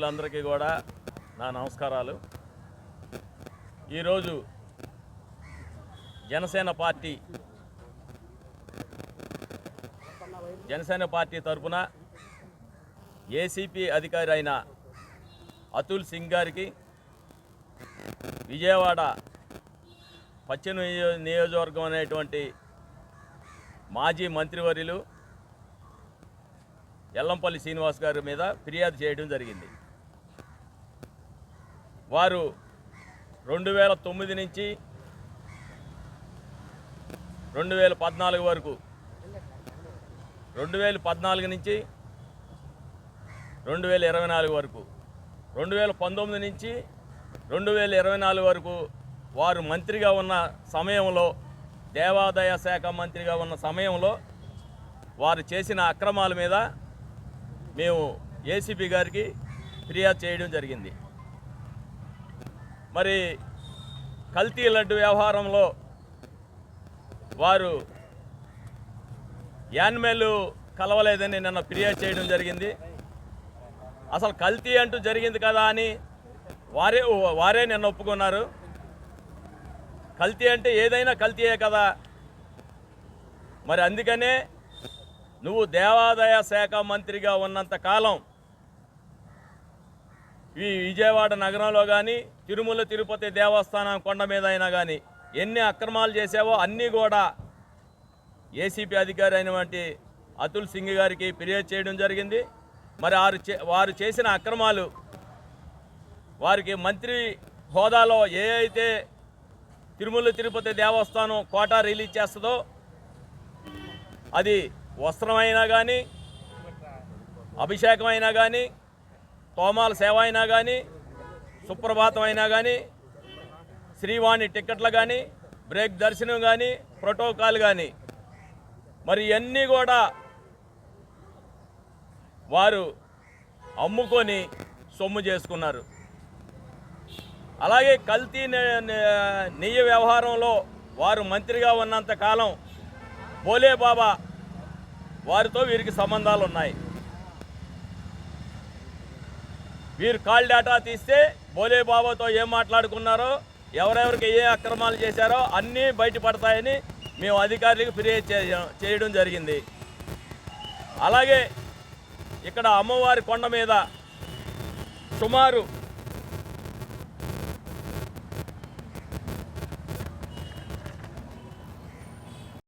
మిత్రులందరికీ కూడా నా నమస్కారాలు. ఈరోజు జనసేన పార్టీ జనసేన పార్టీ తరఫున ఏసీపీ అధికారి అయిన అతుల్ సింగ్ గారికి విజయవాడ పశ్చిమ నియోజకవర్గం అనేటువంటి మాజీ మంత్రివర్యులు ఎల్లంపల్లి శ్రీనివాస్ గారి మీద ఫిర్యాదు చేయడం జరిగింది. వారు రెండు వేల తొమ్మిది నుంచి రెండు వేల పద్నాలుగు వరకు రెండు వేల పద్నాలుగు నుంచి రెండు వేల ఇరవై నాలుగు వరకు రెండు వేల పంతొమ్మిది నుంచి రెండు వేల ఇరవై నాలుగు వరకు వారు మంత్రిగా ఉన్న సమయంలో దేవాదాయ శాఖ మంత్రిగా ఉన్న సమయంలో వారు చేసిన అక్రమాల మీద మేము ఏసీపీ గారికి ఫిర్యాదు చేయడం జరిగింది. మరి కల్తీ లడ్డు వ్యవహారంలో వారు యాన్మేలు కలవలేదని నిన్న ఫిర్యాదు చేయడం జరిగింది. అసలు కల్తీ అంటూ జరిగింది కదా అని వారే వారే నిన్న ఒప్పుకున్నారు. కల్తీ అంటే ఏదైనా కల్తీయే కదా. మరి అందుకనే నువ్వు దేవాదాయ శాఖ మంత్రిగా ఉన్నంత కాలం ఈ విజయవాడ నగరంలో కానీ తిరుమల తిరుపతి దేవస్థానం కొండ మీద అయినా కానీ ఎన్ని అక్రమాలు చేసావో అన్నీ కూడా ఏసీపీ అధికారి అయినటువంటి అతుల్ సింగ్ గారికి ఫిర్యాదు చేయడం జరిగింది. మరి వారు చే- వారు చేసిన అక్రమాలు వారికి మంత్రి హోదాలో ఏ అయితే తిరుమల తిరుపతి దేవస్థానం కోటా రిలీజ్ చేస్తుందో అది వస్త్రమైనా కానీ అభిషేకమైనా కానీ తోమాల సేవ అయినా కానీ సుప్రభాతం అయినా కానీ శ్రీవాణి టిక్కెట్లు కానీ బ్రేక్ దర్శనం కానీ ప్రోటోకాల్ కానీ మరి ఇవన్నీ కూడా వారు అమ్ముకొని సొమ్ము చేసుకున్నారు. అలాగే కల్తీ నెయ్య నెయ్యి వ్యవహారంలో వారు మంత్రిగా ఉన్నంత కాలం బోలే బాబా వారితో వీరికి సంబంధాలు ఉన్నాయి వీరు కాల్ డేటా తీస్తే బోలేబాబాతో ఏం మాట్లాడుకున్నారో ఎవరెవరికి ఏ అక్రమాలు చేశారో అన్నీ బయటపడతాయని మేము అధికారులకు ఫిర్యాదు చేయడం జరిగింది. అలాగే ఇక్కడ అమ్మవారి కొండ మీద సుమారు